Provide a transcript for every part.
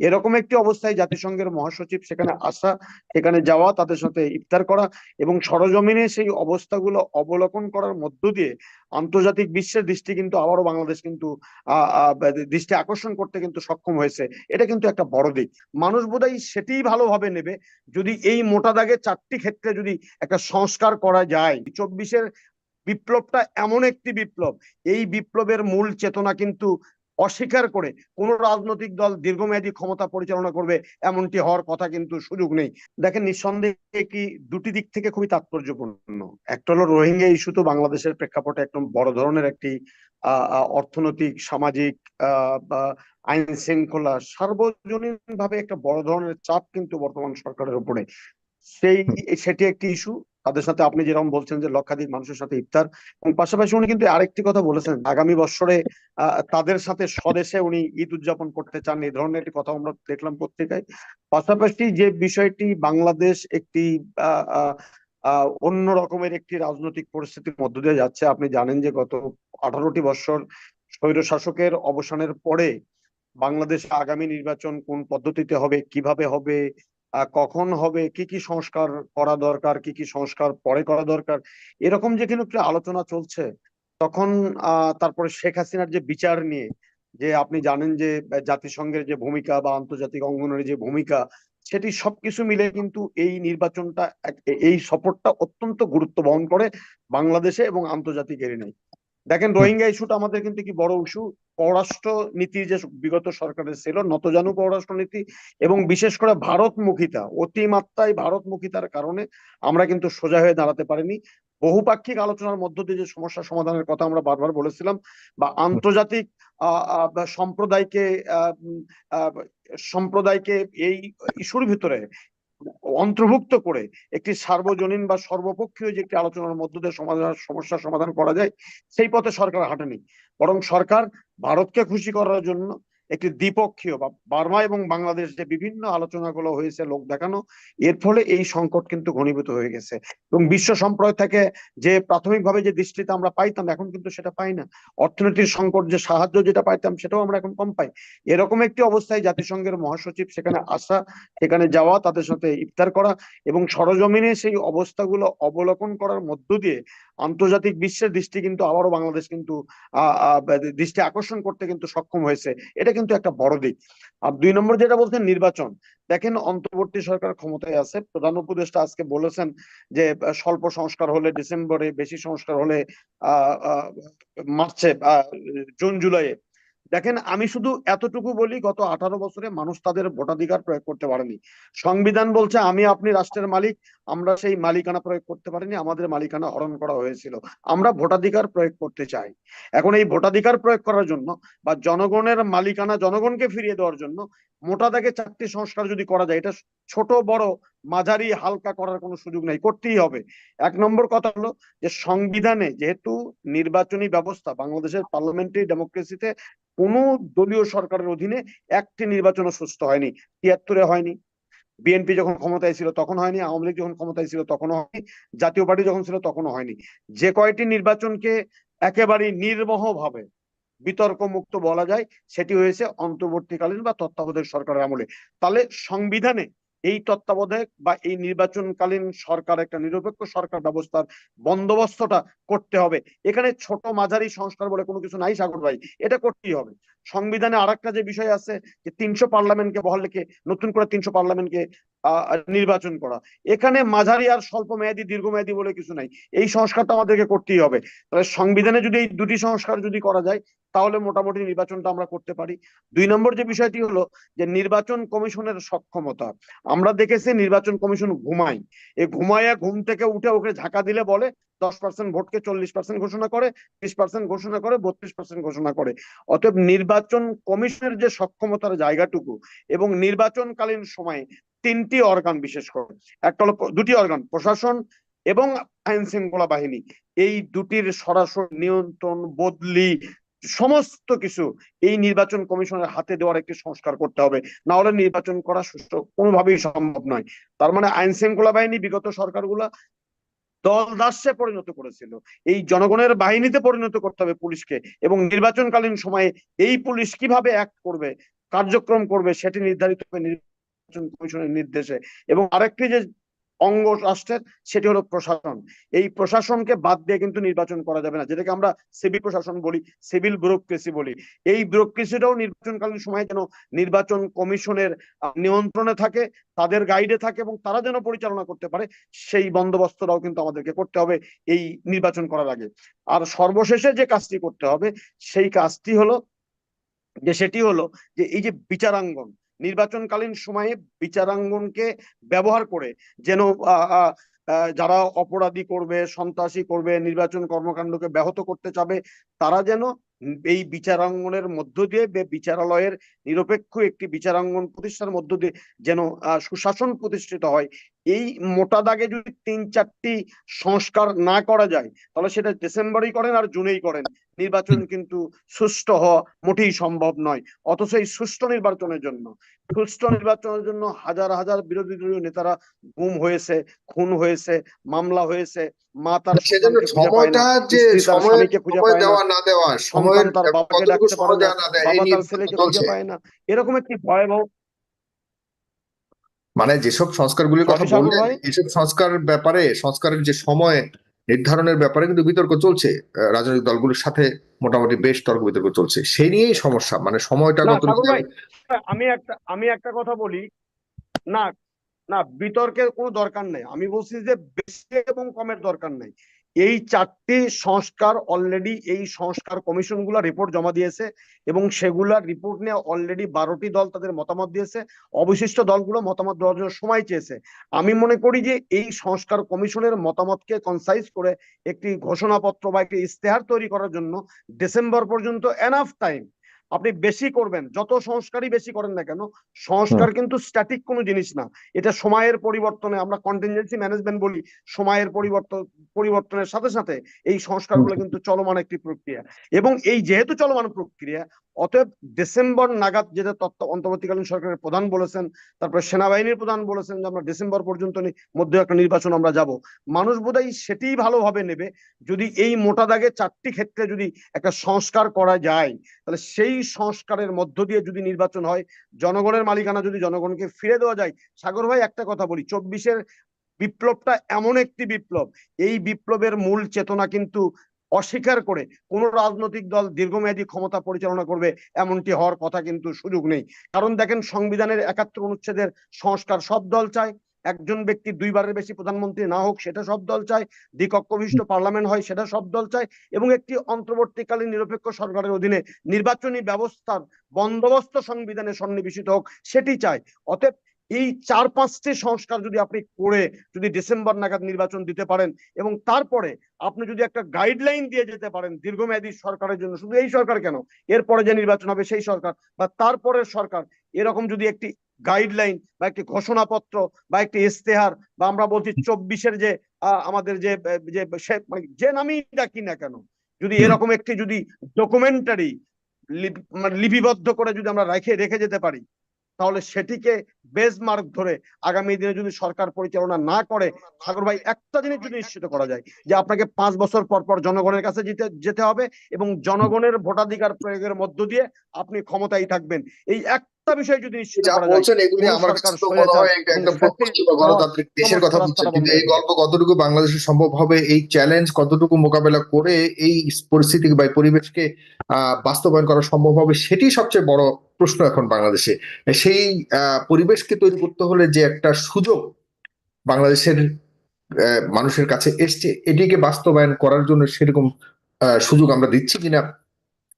এরকম একটি অবস্থায় জাতিসংঘের মহাসচিব সেখানে আসা, সেখানে যাওয়া, তাদের সাথে ইফতার করা এবং সরজমিনে সেই অবস্থাগুলো অবলোকন করার মধ্য দিয়ে আন্তর্জাতিক বিশ্বের দৃষ্টি কিন্তু আবারও বাংলাদেশ কিন্তু দৃষ্টি আকর্ষণ করতে কিন্তু সক্ষম হয়েছে। এটা কিন্তু একটা বড় দিক। মানুষ বোধহয় সেটিই ভালোভাবে নেবে যদি এই মোটা দাগে চারটি ক্ষেত্রে যদি একটা সংস্কার করা যায়। চব্বিশের বিপ্লবটা এমন একটি বিপ্লব। এই বিপ্লবের মূল চেতনা কিন্তু অস্বীকার করে কোন রাজনৈতিক দল দীর্ঘমেয়াদী ক্ষমতা পরিচালনা করবে এমনটি হওয়ার কথা কিন্তু সুযোগ নেই। দেখেন, নিঃসন্দেহে কি দুটি দিক থেকে খুবই তাৎপর্যপূর্ণ। একটা হলো রোহিঙ্গা ইস্যু তো বাংলাদেশের প্রেক্ষাপটে একদম বড় ধরনের একটি অর্থনৈতিক, সামাজিক আইন শৃঙ্খলা সার্বজনীন ভাবে একটা বড় ধরনের চাপ কিন্তু বর্তমান সরকারের উপরে। সেই, সেটি একটি ইস্যু তাদের সাথে আপনি যেরকম বলছেন যে লক্ষাধিক মানুষের সাথে ইফতার, এবং পাশাপাশি উনি কিন্তু আরেকটি কথা বলেছেন, আগামী বছরে তাদের সাথে স্বদেশে উনি ঈদ উদযাপন করতে চান এই ধরনের একটি কথা আমরা দেখলাম পত্রিকায়। পাশাপাশি যে বিষয়টি বাংলাদেশ একটি অন্য রকমের একটি রাজনৈতিক পরিস্থিতির মধ্য দিয়ে যাচ্ছে, আপনি জানেন যে গত আঠারোটি বছর স্বৈর শাসকের অবসানের পরে বাংলাদেশ আগামী নির্বাচন কোন পদ্ধতিতে হবে, কীভাবে হবে কখন হবে, কি কি সংস্কার করা দরকার, কি কি সংস্কার পরে করা দরকার, এরকম যে কিন্তু আলোচনা চলছে, তখন তারপরে শেখ হাসিনার যে বিচার নিয়ে, যে আপনি জানেন যে জাতিসংঘের যে ভূমিকা বা আন্তর্জাতিক অঙ্গনের যে ভূমিকা, সেটি সবকিছু মিলে কিন্তু এই নির্বাচনটা এই সফরটা অত্যন্ত গুরুত্ব বহন করে বাংলাদেশে এবং আন্তর্জাতিক এরিনায়। দেখেন, রোহিঙ্গা ইস্যুটা আমাদের কিন্তু কি বড় ইস্যু পররাষ্ট্র নীতি যে বিগত সরকারের ছিল, নতজানু পররাষ্ট্র নীতি এবং বিশেষ করে ভারতমুখিতা, অতিমাত্রায় ভারতমুখিতার কারণে আমরা কিন্তু সোজা হয়ে দাঁড়াতে পারিনি। বহুপাক্ষিক আলোচনার মধ্য দিয়ে যে সমস্যা সমাধানের কথা আমরা বারবার বলেছিলাম, বা আন্তর্জাতিক সম্প্রদায়কে সম্প্রদায়কে এই ইস্যুর ভিতরে অন্তর্ভুক্ত করে একটি সার্বজনীন বা সর্বপক্ষীয় যে একটি আলোচনার মধ্য দিয়ে সমাধান, সমস্যার সমাধান করা যায়, সেই পথে সরকার হাঁটেনি। বরং সরকার ভারতকে খুশি করার জন্য একটি দ্বিপক্ষীয় বা বার্মা এবং বাংলাদেশ যে বিভিন্ন আলোচনাগুলো হয়েছে, লোক দেখানো, এর ফলে এই সংকট কিন্তু ঘনীভূত হয়ে গেছে। এবং বিশ্ব সম্প্রদায় থেকে যে প্রাথমিকভাবে যে দৃষ্টিতে আমরা পাইতাম, এখন কিন্তু সেটা পাই না। অর্থনীতির সংকট যে সাহায্য যেটা পাইতাম, সেটাও আমরা এখন কম পাই। এরকম একটি অবস্থায় জাতিসংঘের মহাসচিব সেখানে আসা, সেখানে যাওয়া, তাদের সাথে ইফতার করা এবং সরজমিনে সেই অবস্থাগুলো অবলোকন করার মধ্য দিয়ে আন্তর্জাতিক বিশ্বের দৃষ্টি কিন্তু আবারও বাংলাদেশ কিন্তু আহ দৃষ্টি আকর্ষণ করতে কিন্তু সক্ষম হয়েছে। এটা কিন্তু একটা বড় দিক। আর দুই নম্বর যেটা বলছেন, নির্বাচন। দেখেন, অন্তর্বর্তী সরকার ক্ষমতায় আছে। প্রধান উপদেষ্টা আজকে বলেছেন যে, স্বল্প সংস্কার হলে, ডিসেম্বরে বেশি সংস্কার হলে মার্চে জুন, জুলাইয়ে দেখেন, আমি শুধু এতটুকু বলি, গত আঠারো বছরে মানুষ তাদের ভোটাধিকার প্রয়োগ করতে পারেনি। সংবিধান বলছে, আমি আপনি রাষ্ট্রের মালিক, আমরা সেই মালিকানা প্রয়োগ করতে পারিনি, আমাদের মালিকানা হরণ করা হয়েছিল। আমরা ভোটাধিকার প্রয়োগ করতে চাই। এখন এই ভোটাধিকার প্রয়োগ করার জন্য বা জনগণের মালিকানা, জনগণকে ফিরিয়ে দেওয়ার জন্য মোটা দাগে চারটি সংস্কার যদি করা যায়, এটা ছোট, বড়, মাঝারি, হালকা করার কোনো সুযোগ নাই, করতেই হবে। এক নম্বর কথা হলো যে, সংবিধানে যেহেতু নির্বাচনী ব্যবস্থা, বাংলাদেশের পার্লামেন্টারি ডেমোক্রেসিতে কোনো দলীয় সরকারের অধীনে একটি নির্বাচনও সুস্থ হয়নি, তিয়াত্তরে হয়নি। বিএনপি যখন ক্ষমতায় ছিল তখন হয়নি, আওয়ামী লীগ যখন ক্ষমতায় ছিল তখনও হয়নি, জাতীয় পার্টি যখন ছিল তখনও হয়নি। যে কয়টি নির্বাচনকে একেবারে নির্মহ ভাবে বিতর্ক মুক্ত বলা যায়, সেটি হয়েছে অন্তর্বর্তীকালীন বা তত্ত্বাবধায়ক সরকারের আমলে। তাহলে সংবিধানে এই তত্ত্বাবধায়ক বা এই নির্বাচনকালীন সরকার, একটা নিরপেক্ষ সরকার ব্যবস্থার বন্দোবস্তটা করতে হবে। এখানে ছোট মাঝারি সংস্কার বলে কোনো কিছু নাই, সাগর ভাই। এটা করতেই হবে। সংবিধানে আর যে বিষয় আছে যে তিনশো পার্লামেন্টকে বহাল রেখে, নতুন করে তিনশো পার্লামেন্টকে নির্বাচন করা। এখানে মাঝারি আর স্বল্প মেয়াদী, দীর্ঘমেয়াদী বলে কিছু নাই। এই সংস্কারটা আমাদেরকে করতেই হবে। তাহলে সংবিধানে যদি এই দুটি সংস্কার যদি করা যায়, তাহলে মোটামুটি নির্বাচনটা আমরা করতে পারি। দুই নম্বর যে বিষয়টি হলো যে নির্বাচন কমিশনের সক্ষমতা। আমরা দেখেছি নির্বাচন কমিশন ঘুমাই এই ঘুমাইয়া ঘুম থেকে উঠে ওকে ঝাঁকা দিলে বলে, দশ পার্সেন্ট ভোটকে চল্লিশ পার্সেন্ট ঘোষণা করে, ত্রিশ পার্সেন্ট ঘোষণা করে, বত্রিশ পার্সেন্ট ঘোষণা করে। অতএব নির্বাচন কমিশনের যে সক্ষমতার জায়গাটুকু এবং নির্বাচনকালীন সময়ে তিনটি অর্গান বিশেষ করে। একটা হলো দুটি অর্গান প্রশাসন এবং আইন শৃঙ্খলা বাহিনী। এই দুটির সরাসরি নিয়ন্ত্রণ, বদলি, সমস্ত কিছু এই নির্বাচন কমিশনের হাতে দেওয়ার একটি সংস্কার করতে হবে। না হলে নির্বাচন করা সুষ্ঠু কোনোভাবেই সম্ভব নয়। তার মানে আইন শৃঙ্খলা বাহিনী বিগত সরকারগুলা দল দাসে পরিণত করেছিল। এই জনগণের বাহিনীতে পরিণত করতে হবে পুলিশকে এবং নির্বাচনকালীন সময়ে এই পুলিশ কীভাবে অ্যাক্ট করবে, কার্যক্রম করবে সেটি নির্ধারিত হবে নির্বাচন কমিশনের নির্দেশে। এবং আরেকটি যে অঙ্গ রাষ্ট্রের, সেটি হলো প্রশাসন। এই প্রশাসনকে বাদ দিয়ে কিন্তু নির্বাচন করা যাবে না। যেটাকে আমরা সিভিল প্রশাসন বলি, সিভিল ব্যুরোক্রেসি বলি। এই ব্যুরোক্রেসিটাও নির্বাচনকালীন সময়ে যেন নির্বাচন কমিশনের নিয়ন্ত্রণে থাকে, তাদের গাইডে থাকে এবং তারা যেন পরিচালনা করতে পারে, সেই বন্দোবস্তটাও কিন্তু আমাদেরকে করতে হবে এই নির্বাচন করার আগে। আর সর্বশেষে যে কাজটি করতে হবে, সেই কাজটি হলো, যে সেটি হলো যে এই যে বিচারাঙ্গন নির্বাচনকালীন সময়ে বিচারাঙ্গনকে ব্যবহার করে যেন যারা অপরাধী করবে, সন্ত্রাসী করবে, নির্বাচন কর্মকাণ্ডকে ব্যাহত করতে চাবে, তারা যেন এই বিচারাঙ্গনের মধ্য দিয়ে বিচারালয়ের নিরপেক্ষ একটি বিচারাঙ্গন প্রতিষ্ঠার মধ্য দিয়ে যেন সুশাসন প্রতিষ্ঠিত হয়। এই মোটা দাগে যদি তিন চারটি সংস্কার না করা যায় তাহলে সেটা ডিসেম্বরেই করেন আর জুনেই করেন। নির্বাচন কিন্তু সুষ্ঠু হওয়া মোটেই সম্ভব নয়। অথচ এই সুষ্ঠু নির্বাচনের জন্য সুষ্ঠু নির্বাচনের জন্য হাজার হাজার বিরোধী দলীয় নেতারা গুম হয়েছে খুন হয়েছে মামলা হয়েছে মা তার সেজন্য খুঁজে পায় সময়টা যে খুঁজে দেওয়া না দেওয়া সময়ের তার বাবাকে ডাকতে পারে না দেওয়া না দেওয়া এই বাবা তার ছেলেকে খুঁজে পায় না। এরকম একটি ভয়াবহ মানে যেসব সংস্কারগুলির কথা বললেন এসব সংস্কার ব্যাপারে সংস্কারের যে সময় নির্ধারণের ব্যাপারে কিন্তু বিতর্ক চলছে। রাজনৈতিক দলগুলোর সাথে মোটামুটি বেশ তর্ক বিতর্ক চলছে। সেই নিয়েই সমস্যা। মানে সময়টা আমি একটা আমি একটা কথা বলি। না না বিতর্কের কোনো দরকার নাই। আমি বলছি যে বেশি এবং কমের দরকার নেই। এই চারটি সংস্কার অলরেডি এই সংস্কার কমিশনগুলো রিপোর্ট জমা দিয়েছে এবং সেগুলার রিপোর্ট নিয়ে অলরেডি বারোটি দল তাদের মতামত দিয়েছে। অবশিষ্ট দলগুলো মতামত দেওয়ার জন্য সময় চেয়েছে। আমি মনে করি যে এই সংস্কার কমিশনের মতামতকে কনসাইজ করে একটি ঘোষণাপত্র বা একটি ইস্তেহার তৈরি করার জন্য ডিসেম্বর পর্যন্ত এনাফ টাইম আপনি বেশি করবেন যত সংস্কারই বেশি করেন না কেন সংস্কার কিন্তু স্ট্যাটিক কোনো জিনিস না। এটা সময়ের পরিবর্তনে আমরা কন্টিনজেন্সি ম্যানেজমেন্ট বলি সময়ের পরিবর্তন পরিবর্তনের সাথে সাথে এই সংস্কারগুলো কিন্তু চলমান একটি প্রক্রিয়া। এবং এই যেহেতু চলমান প্রক্রিয়া অতএব ডিসেম্বর নাগাদ যেটা তত্ত্ব অন্তর্বর্তীকালীন সরকারের প্রধান বলেছেন তারপরে সেনাবাহিনীর প্রধান বলেছেন যে আমরা ডিসেম্বর পর্যন্ত মধ্যে একটা নির্বাচন আমরা যাব। মানুষ বোধহয় সেটিই ভালোভাবে নেবে। যদি এই মোটা দাগে চারটি ক্ষেত্রে যদি একটা সংস্কার করা যায় তাহলে সেই সংস্কারের মধ্য দিয়ে যদি নির্বাচন হয়, জনগণের মালিকানা যদি জনগণকে ফিরে দেওয়া যায়, সাগর ভাই একটা কথা বলি, চব্বিশের বিপ্লবটা এমন একটি বিপ্লব, এই বিপ্লবের মূল চেতনা কিন্তু অস্বীকার করে কোন রাজনৈতিক দল দীর্ঘমেয়াদী ক্ষমতা পরিচালনা করবে এমনটি হওয়ার কথা কিন্তু সুযোগ নেই। কারণ দেখেন, সংবিধানের একাত্তর অনুচ্ছেদের সংস্কার সব দল চায় একজন ব্যক্তি দুইবারের বেশি প্রধানমন্ত্রী না হোক, সেটা সব দল চায় দ্বিকক্ষ বিশিষ্ট পার্লামেন্ট হয়, সেটা সব দল চায়, এবং একটি অন্তর্বর্তীকালীন নিরপেক্ষ সরকারের অধীনে নির্বাচনী ব্যবস্থার বন্দোবস্ত সংবিধানে সন্নিবেশিত হোক, সেটি চায়। অতএব এই চার পাঁচটি সংস্কার যদি আপনি করে যদি ডিসেম্বর নাগাদ নির্বাচন দিতে পারেন, এবং তারপরে আপনি যদি একটা গাইডলাইন দিয়ে যেতে পারেন, দীর্ঘমেয়াদী সরকারের জন্য, শুধু এই সরকার কেন, এরপরে যে নির্বাচন হবে সেই সরকার, বা তারপরের সরকার, এরকম যদি একটি গাইডলাইন বা একটি ঘোষণাপত্র বা একটি ইস্তেহার বা আমরা বলছি চব্বিশের যে আমাদের যে যে মানে যে নামই ডাকি না কেন যদি এরকম একটি যদি ডকুমেন্টারি মানে লিপিবদ্ধ করে যদি আমরা রেখে রেখে যেতে পারি তাহলে সেটিকে বেজমার্ক ধরে আগামী দিনে যদি সরকার পরিচালনা না করে সাগর ভাই একটা জিনিস যদি নিশ্চিত করা যায় যে আপনাকে পাঁচ বছর পর পর জনগণের কাছে যেতে যেতে হবে এবং জনগণের ভোটাধিকার প্রয়োগের মধ্য দিয়ে আপনি ক্ষমতায় থাকবেন। এই একটা বিষয় যদি নিশ্চিত করা যায় বলছেন এগুলি আমার কাছে তো মনে হয় একটা ফ্যাসিস্ট গণতান্ত্রিক দেশের কথা বলছেন কিন্তু এই গল্প কতটুকু বাংলাদেশে সম্ভব হবে এই চ্যালেঞ্জ কতটুকু মোকাবেলা করে এই পরিস্থিতি বা পরিবেশকে আহ বাস্তবায়ন করা সম্ভব হবে সেটি সবচেয়ে বড় প্রশ্ন এখন বাংলাদেশে। সেই পরিবেশকে তৈরি করতে হলে যে একটা সুযোগ বাংলাদেশের মানুষের কাছে এসছে এটিকে বাস্তবায়ন করার জন্য সেরকম আহ, সুযোগ আমরা দিচ্ছি কিনা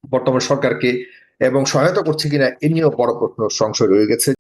বর্তমান সরকারকে এবং সহায়তা করছে কিনা এ নিয়েও বড় প্রশ্ন সংশয় রয়ে গেছে।